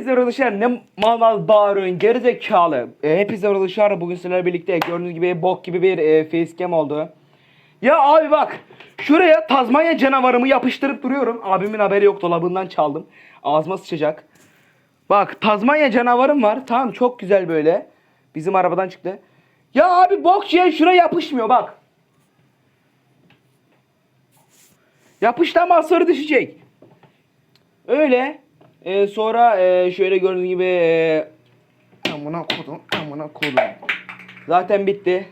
Hepinize arkadaşlar ne mal mal bağırıyorsun gerizekalı. E, hepinize arkadaşlar bugün sizlerle birlikte gördüğünüz gibi bok gibi bir e, facecam oldu. Ya abi bak şuraya Tazmanya canavarımı yapıştırıp duruyorum. Abimin haberi yok dolabından çaldım. Ağzıma sıçacak. Bak Tazmanya canavarım var. Tamam çok güzel böyle. Bizim arabadan çıktı. Ya abi bok şey şuraya yapışmıyor bak. Yapıştı ama sonra düşecek. Öyle. Ee, sonra e, şöyle gördüğünüz gibi e, amına kodum amına kodum. Zaten bitti.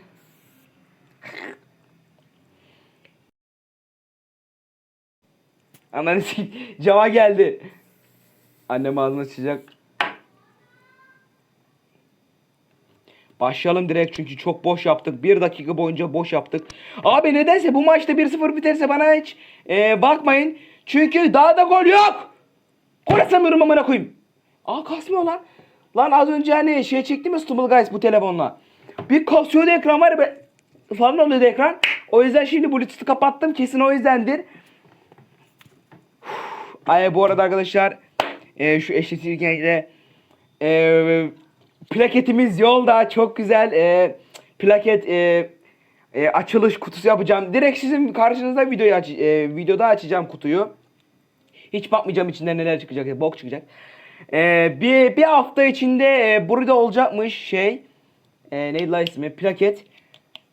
Ananı cama geldi. Annem ağzını açacak. Başlayalım direkt çünkü çok boş yaptık. Bir dakika boyunca boş yaptık. Abi nedense bu maçta 1-0 biterse bana hiç e, bakmayın. Çünkü daha da gol yok. Gol atamıyorum amına koyayım. Aa kasmıyor lan. Lan az önce hani şey çektim ya Stumble Guys bu telefonla. Bir kasıyordu ekran var ya be- falan oluyordu ekran. O yüzden şimdi Bluetooth'u kapattım. Kesin o yüzdendir. Ay bu arada arkadaşlar e, şu eşleştirirken de e, plaketimiz yolda çok güzel e, plaket e, e, açılış kutusu yapacağım. Direkt sizin karşınızda videoyu aç, e, videoda açacağım kutuyu. Hiç bakmayacağım içinden neler çıkacak. Bok çıkacak. E, bir, bir hafta içinde e, burada olacakmış şey. E, neydi lan ismi? Plaket.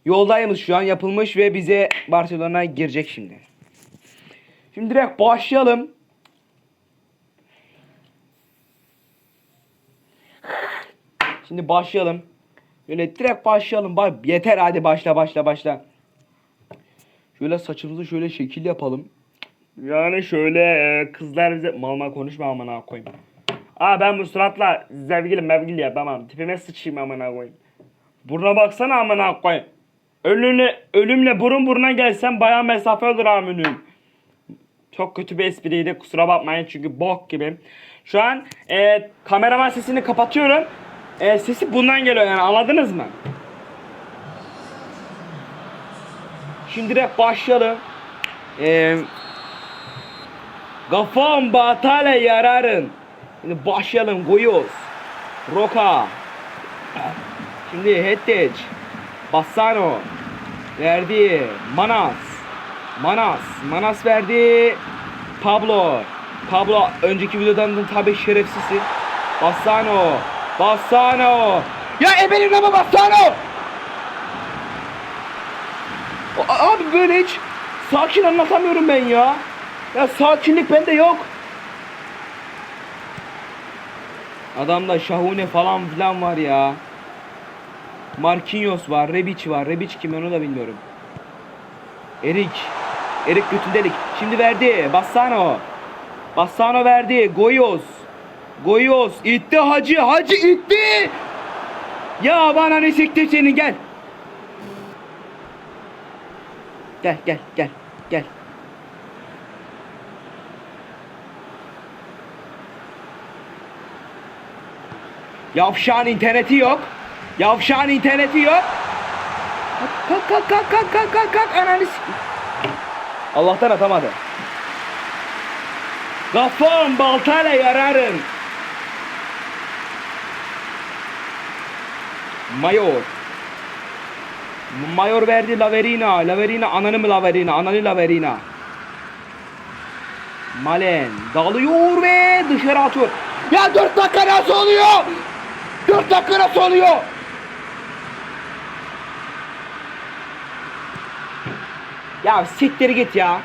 Yoldaymış şu an yapılmış ve bize Barcelona girecek şimdi. Şimdi direkt başlayalım. Şimdi başlayalım. Böyle direkt başlayalım. Bak yeter hadi başla başla başla. Şöyle saçımızı şöyle şekil yapalım. Yani şöyle e, kızlar bize mal mal konuşma amına koyayım. Aa ben bu suratla sevgili mevgili yapamam. Tipime sıçayım amına koyayım. Buruna baksana amına koyayım. Ölümle, ölümle burun buruna gelsem baya mesafe olur aminim. Çok kötü bir espriydi kusura bakmayın çünkü bok gibi. Şu an e, kameraman sesini kapatıyorum. E, sesi bundan geliyor yani anladınız mı? Şimdi de başlayalım. E, Gafam batale yararın. Şimdi başlayalım koyuyoruz. Roka. Şimdi Hetteç. Bassano. Verdi. Manas. Manas. Manas verdi. Pablo. Pablo önceki videodan da tabi şerefsizsin. Bassano. Bassano. Ya ebenin ama Bassano. Abi böyle hiç sakin anlatamıyorum ben ya. Ya sakinlik bende yok. Adamda Şahune falan filan var ya. Marquinhos var, Rebic var. Rebic kim onu da bilmiyorum. Erik. Erik götündelik. Şimdi verdi. Bassano. Bassano verdi. Goyos. Goyos. İtti hacı. Hacı itti. Ya bana ne siktir senin gel. Gel gel gel. Gel. Yavşağın interneti yok. Yavşağın interneti yok. Kalk kalk kalk kalk kalk kalk kalk ananı s- Allah'tan atamadı. Kafam baltayla yararım. Mayor. Mayor verdi Laverina. Laverina ananı mı Laverina? Ananı Laverina. Malen dalıyor ve dışarı atıyor. Ya 4 dakika nasıl oluyor? 4 dakika nasıl oluyor? Ya siktir git ya.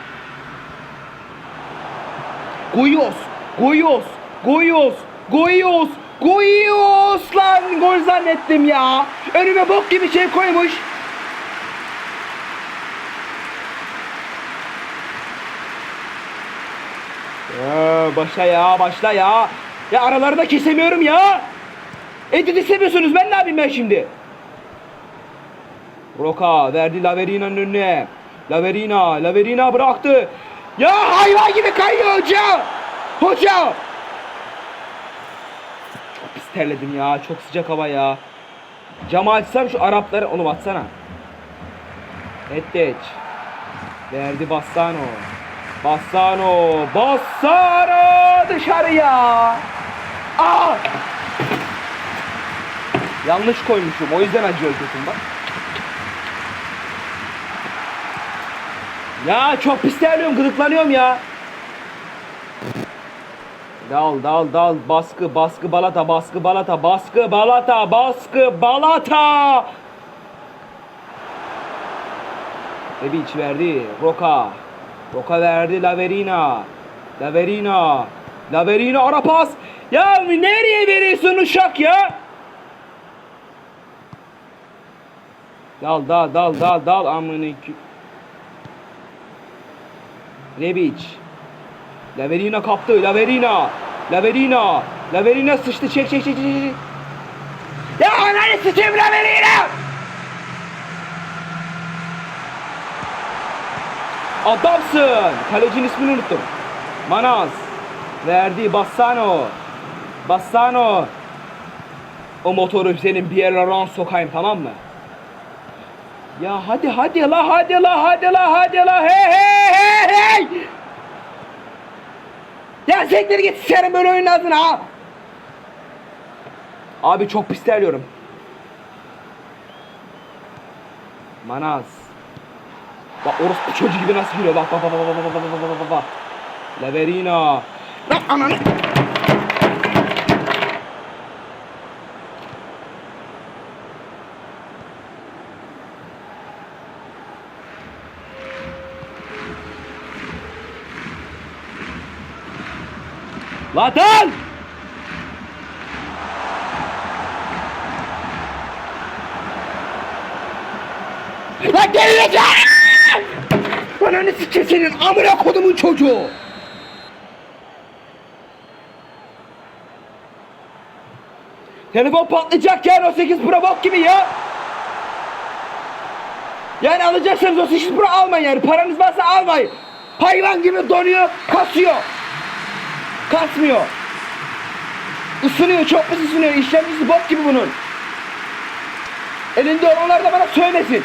Koyuyoruz. Koyuyoruz. Koyuyoruz. Koyuyoruz. Koyuyoruz lan gol zannettim ya. Önüme bok gibi şey koymuş. Ya başla ya başla ya. Ya araları da kesemiyorum ya. Edit istemiyorsunuz ben ne yapayım ben şimdi? Roka verdi Laverina'nın önüne. Laverina, Laverina bıraktı. Ya hayvan gibi kayıyor hoca. Hoca. Çok pis terledim ya. Çok sıcak hava ya. Camı açsam şu Arapları onu atsana. Etteç. Verdi Bassano. Bassano. Bassano dışarıya. Aa! Yanlış koymuşum. O yüzden acıyor götüm bak. Ya çok pis terliyorum, gıdıklanıyorum ya. Dal dal dal baskı baskı balata baskı balata baskı balata baskı balata. Bebiç verdi Roka. Roka verdi Laverina. Laverina. Laverina ara pas. Ya nereye veriyorsun uşak ya? Dal dal dal dal dal amına ki. Rebic. Laverina kaptı. Laverina. Laverina. Laverina sıçtı. Çek çek çek. çek. Ya ananı sıçayım Laverina. Adamsın. Kalecinin ismini unuttum. Manaz. Verdi Bassano. Bassano. O motoru senin bir yerlere sokayım tamam mı? Ya hadi hadi la hadi la hadi la hadi la hey hey hey hey. Ya siktir git senin böyle oyunun ağzına ha. Abi çok pis terliyorum. Manaz. Bak orospu çocuğu gibi nasıl giriyor bak bak bak bak bak bak bak bak bak bak. Leverina. Lan ananı. Lan! Lan geri Ananı sikeyim senin amına kodumun çocuğu. Telefon patlayacak yani o 8 Pro bok gibi ya. Yani alacaksanız o 8 Pro almayın yani. Paranız varsa almayın. Hayvan gibi donuyor, kasıyor. Kasmıyor. Isınıyor, çok pis ısınıyor. İşlemcisi bok gibi bunun. Elinde olanlar da bana söylesin.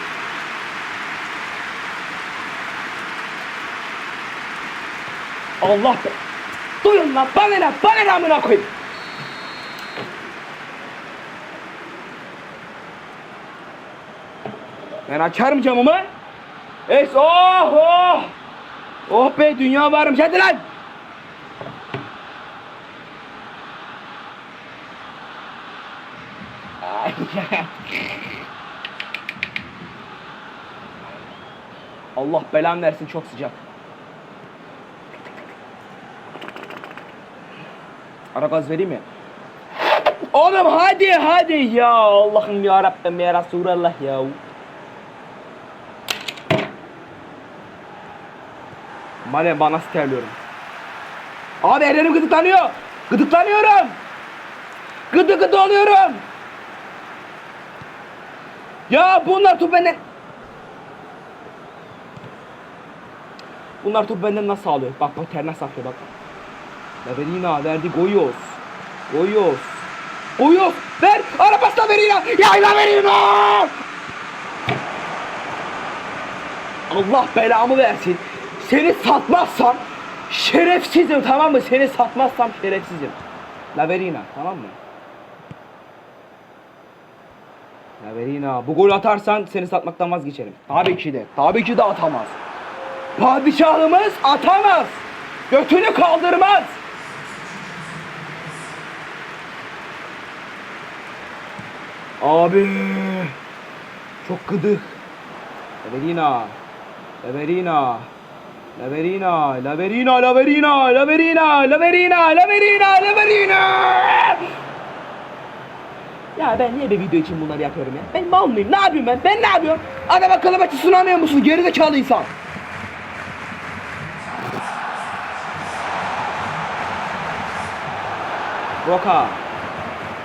Allah be. Duyun lan bana ne bana ne amına koyayım. Ben açarım camımı. Es oh oh. Oh be dünya varmış hadi lan. Allah belan versin çok sıcak. Ara gaz vereyim mi? Oğlum hadi hadi ya Allah'ım ya Rabbim ya Resulallah ya. Mane bana terliyorum. Abi ellerim gıdıklanıyor. Gıdıklanıyorum. Gıdı gıdı oluyorum. Ya bunlar top benden... Bunlar top benden nasıl alıyor? Bak bak ter nasıl akıyor bak. Laverina verdi Goyos. Goyos. Goyos ver. Arabasına Verina. Ya Laverina. Allah belamı versin. Seni satmazsam şerefsizim tamam mı? Seni satmazsam şerefsizim. Laverina tamam mı? Laverina bu gol atarsan seni satmaktan vazgeçerim. Tabii ki de. Tabii ki de atamaz. Padişahımız atamaz. Götünü kaldırmaz. Abi çok gıdık. Laverina. Laverina. Laverina, Laverina, Laverina, Laverina, Laverina, Laverina, Laverina. Ben niye bir video için bunları yapıyorum ya? Ben mal mıyım? Ne yapıyorum ben? Ben ne yapıyorum? Adam akıllı maçı sunamıyor musun? Gerizekalı insan. Roka.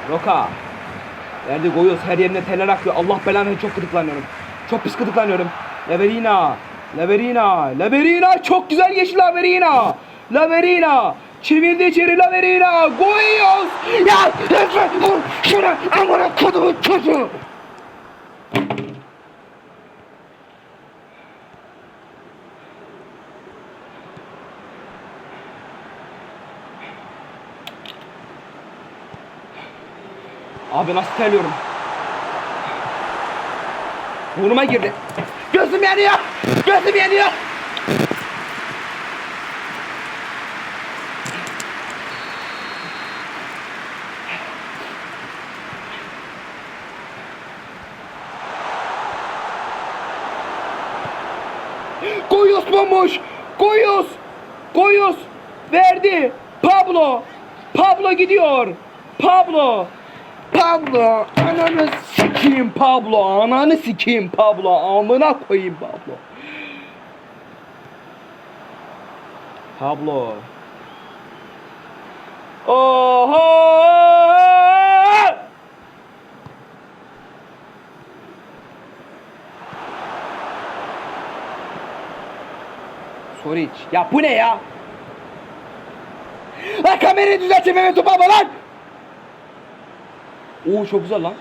Roka. Verdi Goyos her yerine teller akıyor. Allah belanı çok gıdıklanıyorum. Çok pis gıdıklanıyorum. Leverina. Leverina. Leverina. Çok güzel geçti Leverina. Leverina. Çevirdi içeri Leverina. Goyos. Ya lütfen vur şuna amına kodumun çocuğu. Abi nasıl terliyorum? Burnuma girdi. Gözüm yanıyor. Gözüm yanıyor. Verdi. Pablo. Pablo gidiyor. Pablo. Pablo. Ananı sikeyim Pablo. Ananı sikeyim Pablo. Amına koyayım Pablo. Pablo. Oho! Soric. Ya bu ne ya? Lan kamerayı düzelteyim Mehmet Topal lan! Oo çok güzel lan.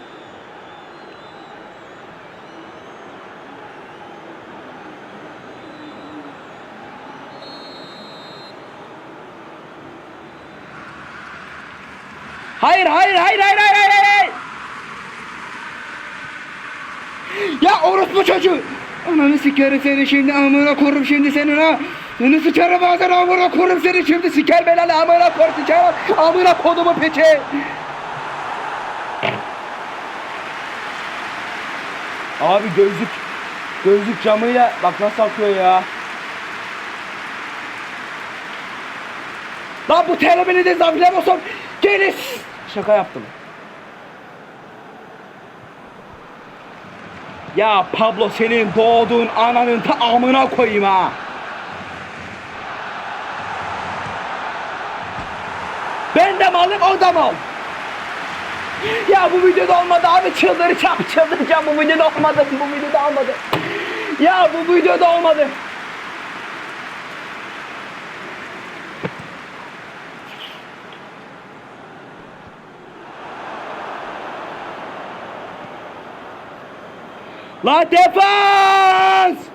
Hayır hayır hayır hayır hayır hayır hayır. Ya orospu çocuğu. Ananı sikerim seni şimdi amına korum şimdi senin ha. Seni sikerim bazen amına korum seni şimdi siker belanı amına kor sikerim. Amına kodumu piçi. Abi gözlük gözlük camıyla bak nasıl akıyor ya. Lan bu telemini de zafilemoson geliş. Şaka yaptım. Ya Pablo senin doğduğun ananın ta amına koyayım ha. Ben de malım o da mal. Ya bu videoda olmadı abi çıldıracağım çıldıracağım bu videoda olmadı bu videoda olmadı. Ya bu videoda olmadı. La defans!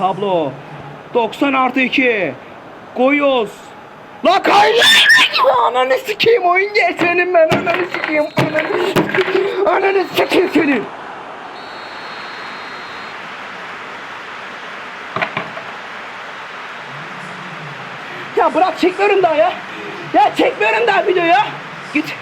Pablo 90 artı 2 Koyuyoruz La kayla! Ananı sikeyim oyun gel senin ben ananı sikeyim Ananı sikeyim Ananı sikeyim senin Ya bırak çekmiyorum daha ya. Ya çekmiyorum daha video ya. Git